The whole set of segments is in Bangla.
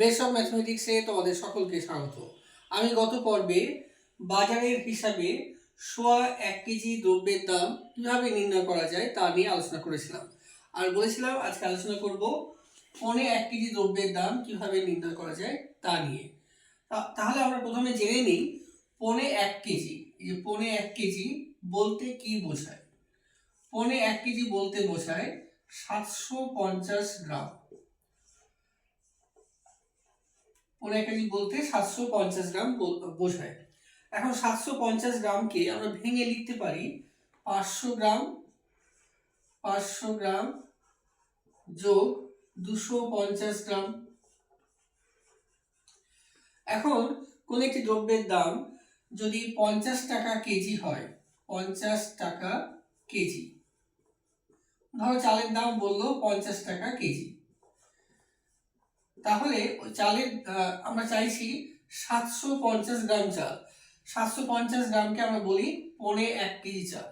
বেস অফ ম্যাথমেটিক্সে তোমাদের সকলকে স্বাগত। আমি গত পর্বে বাজারের হিসাবে সোয়া এক কেজি দ্রব্যের দাম কীভাবে নির্ণয় করা যায় তা নিয়ে আলোচনা করেছিলাম। আর বলেছিলাম আজকে আলোচনা করব পনে এক কেজি দ্রব্যের দাম কীভাবে নির্ণয় করা যায় তা নিয়ে। তাহলে আমরা প্রথমে জেনে নিই পনে এক কেজি। যে পনে এক কেজি বলতে কি বোঝায়? পনে এক কেজি বলতে বোঝায় সাতশো পঞ্চাশ গ্রাম। পনে এক কেজি বলতে সাতশো পঞ্চাশ গ্রাম বোঝায় এখন সাতশো পঞ্চাশ গ্রামকে আমরা ভেঙে লিখতে পারি পাঁচশো গ্রাম পাঁচশো গ্রাম যোগ দুশো পঞ্চাশ গ্রাম। এখন কোনো একটি দ্রব্যের দাম যদি পঞ্চাশ টাকা কেজি হয়, পঞ্চাশ টাকা কেজি। ধরো চালের দাম বলল পঞ্চাশ টাকা কেজি। তাহলে ওই চালের আমরা চাইছি সাতশো পঞ্চাশ গ্রাম চাল। সাতশো পঞ্চাশ গ্রামকে আমরা বলি পনে এক কেজি চাল।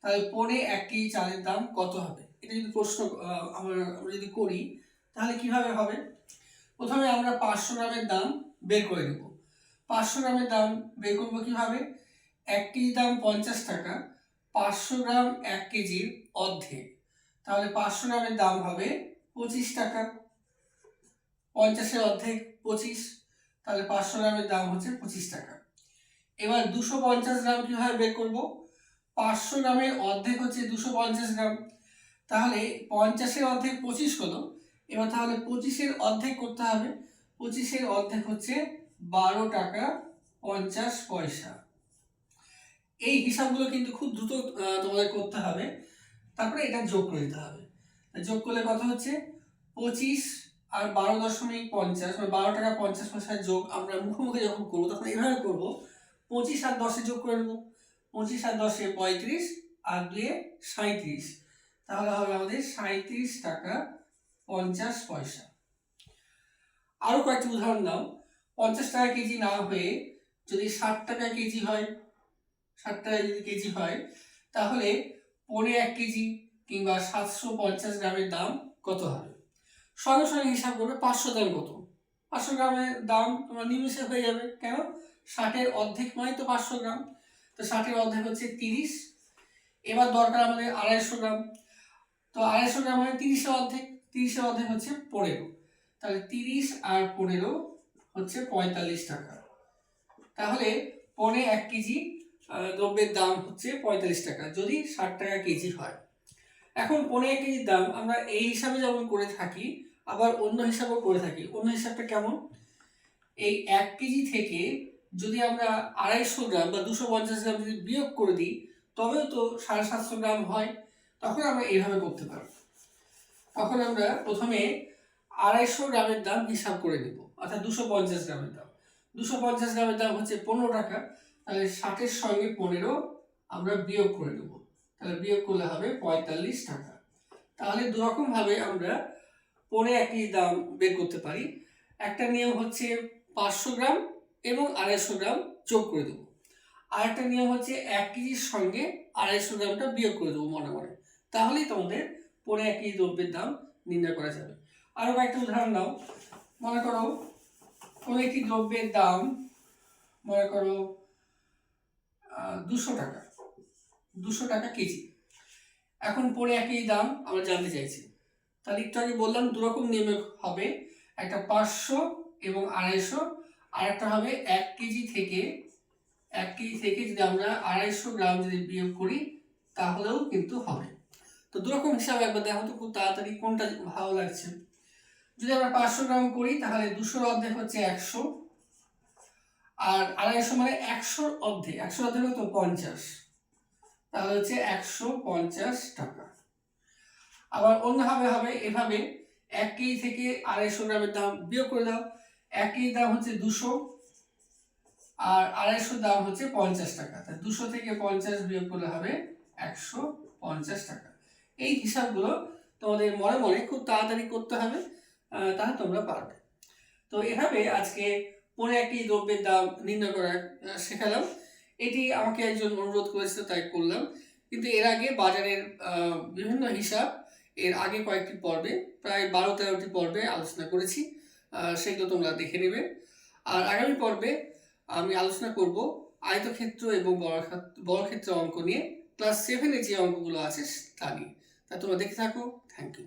তাহলে পনে এক কেজি চালের দাম কত হবে? এটা যদি প্রশ্ন আমরা যদি করি, তাহলে কীভাবে হবে? প্রথমে আমরা পাঁচশো গ্রামের দাম বের করে নেব। পাঁচশো গ্রামের দাম বের করব কীভাবে? এক কেজি দাম পঞ্চাশ টাকা, পাঁচশো গ্রাম এক কেজির অর্ধেক। তাহলে পাঁচশো গ্রামের দাম হবে পঁচিশ টাকা। পঞ্চাশের অর্ধেক পঁচিশ, তাহলে পাঁচশো গ্রামের দাম হচ্ছে পঁচিশ টাকা। এবার দুশো পঞ্চাশ গ্রাম কীভাবে বের করব? পাঁচশো গ্রামের অর্ধেক হচ্ছে দুশো পঞ্চাশ গ্রাম, তাহলে পঞ্চাশের অর্ধেক পঁচিশ হলো। এবার তাহলে পঁচিশের অর্ধেক করতে হবে। পঁচিশের অর্ধেক হচ্ছে বারো টাকা পঞ্চাশ পয়সা। এই হিসাবগুলো কিন্তু খুব দ্রুত তোমাদের করতে হবে। তারপরে এটা যোগ করে দিতে হবে। যোগ করলে কত হচ্ছে? পঁচিশ আর বারো দশমিক পঞ্চাশ মানে বারো টাকা পঞ্চাশ পয়সার যোগ আমরা মুখোমুখি যখন করব, তখন এইভাবে করব, পঁচিশ আর দশে যোগ করে নেব। পঁচিশ আর দশে পঁয়ত্রিশ, আর দুয়ে সাঁত্রিশ তাহলে হবে আমাদের সাঁত্রিশ টাকা পঞ্চাশ পয়সা। আরও কয়েকটি উদাহরণ দাও। পঞ্চাশ টাকা কেজি না হয়ে যদি ষাট টাকা কেজি হয়, ষাট টাকা যদি কেজি হয়, তাহলে পনে এক কেজি কিংবা সাতশো পঞ্চাশ গ্রামের দাম কত হবে? সঙ্গে সঙ্গে হিসাব করবে পাঁচশো দাম কত পাঁচশো গ্রামের দাম তোমার নিমিশে হয়ে যাবে। কেন? ষাটের অর্ধেক নয় তো পাঁচশো গ্রাম। তো ষাটের অর্ধেক হচ্ছে তিরিশ। এবার দরকার আমাদের আড়াইশো গ্রাম। তো আড়াইশো গ্রাম মানে তিরিশের অর্ধেক। তিরিশের অর্ধেক হচ্ছে পনেরো। তাহলে তিরিশ আর পনেরো হচ্ছে পঁয়তাল্লিশ টাকা। তাহলে পনে এক কেজি দ্রব্যের দাম হচ্ছে পঁয়তাল্লিশ টাকা। যদি ষাট টাকা কেজি হয়। এখন পনেরো কেজির দাম আমরা এই হিসাবে যেমন করে থাকি আবার অন্য হিসাবেও করে থাকি। অন্য হিসাবটা কেমন? এই এক কেজি থেকে যদি আমরা আড়াইশো গ্রাম বা দুশো পঞ্চাশ গ্রাম যদি বিয়োগ করে দিই, তবেও তো সাড়ে সাতশো গ্রাম হয়। তখন আমরা এইভাবে করতে পারব। তখন আমরা প্রথমে আড়াইশো গ্রামের দাম হিসাব করে নেব। অর্থাৎ দুশো পঞ্চাশ গ্রামের দাম। দুশো পঞ্চাশ গ্রামের দাম হচ্ছে পনেরো টাকা। তাহলে ষাটের সঙ্গে পনেরো আমরা বিয়োগ করে নেব। তাহলে বিয়োগ করলে হবে পঁয়তাল্লিশ টাকা। তাহলে দুরকমভাবে আমরা পরে একই দাম বের করতে পারি। একটা নিয়ম হচ্ছে পাঁচশো গ্রাম এবং আড়াইশো গ্রাম যোগ করে দেবো। আর একটা নিয়ম হচ্ছে এক কেজির সঙ্গে আড়াইশো গ্রামটা বিয়োগ করে দেবো মনে মনে। তাহলেই তোমাদের পরে এক কেজি দ্রব্যের দাম নির্ণয় করা যাবে। আরও কয়েকটা উদাহরণ দাও। মনে করো, কোনো একটি দ্রব্যের দাম, মনে করো দুশো টাকা। দুশো টাকা কেজি। এখন পরে একই দাম আমরা জানতে চাইছি। তাহলে একটু আগে বললাম দুরকম নিয়মে হবে। একটা পাঁচশো এবং আড়াইশো আর একটা হবে এক কেজি থেকে, এক কেজি থেকে যদি আমরা আড়াইশো গ্রাম যদি বিয়োগ করি, তাহলেও কিন্তু হবে। তো দুরকম হিসাবে একবার দেখো তো খুব তাড়াতাড়ি কোনটা ভালো লাগছে। যদি আমরা পাঁচশো গ্রাম করি, তাহলে দুশোর অর্ধেক হচ্ছে একশো, আর আড়াইশো মানে একশোর অর্ধেক। একশোর অর্ধেক তো পঞ্চাশ। তাহলে হচ্ছে একশো পঞ্চাশ টাকা। আবার অন্যভাবে হবে, এভাবে এক কেজি থেকে আড়াইশো গ্রামের দাম বিয়োগ করে দাও। এক কেজি দাম হচ্ছে দুশো আর আড়াইশো দাম হচ্ছে পঞ্চাশ টাকা। তা দুশো থেকে পঞ্চাশ বিয়োগ করলে হবে একশো পঞ্চাশ টাকা। এই হিসাবগুলো তোমাদের মনে মনে খুব তাড়াতাড়ি করতে হবে তাহলে তোমরা পারবে। তো এভাবে আজকে পরে একটি দ্রব্যের দাম নির্ণয় করা শেখালাম। এটি আমাকে একজন অনুরোধ করেছিল, তাই করলাম। কিন্তু এর আগে বাজারের বিভিন্ন হিসাব এর আগে কয়েকটি পর্বে, প্রায় বারো তেরোটি পর্বে আলোচনা করেছি সেগুলো তোমরা দেখে নেবে। আর আগামী পর্বে আমি আলোচনা করব আয়তক্ষেত্র এবং বড়ক্ষেত্র অঙ্ক নিয়ে ক্লাস সেভেনে যে অঙ্কগুলো আছে, তা নিয়ে। তা তোমরা দেখে থাকো। Thank you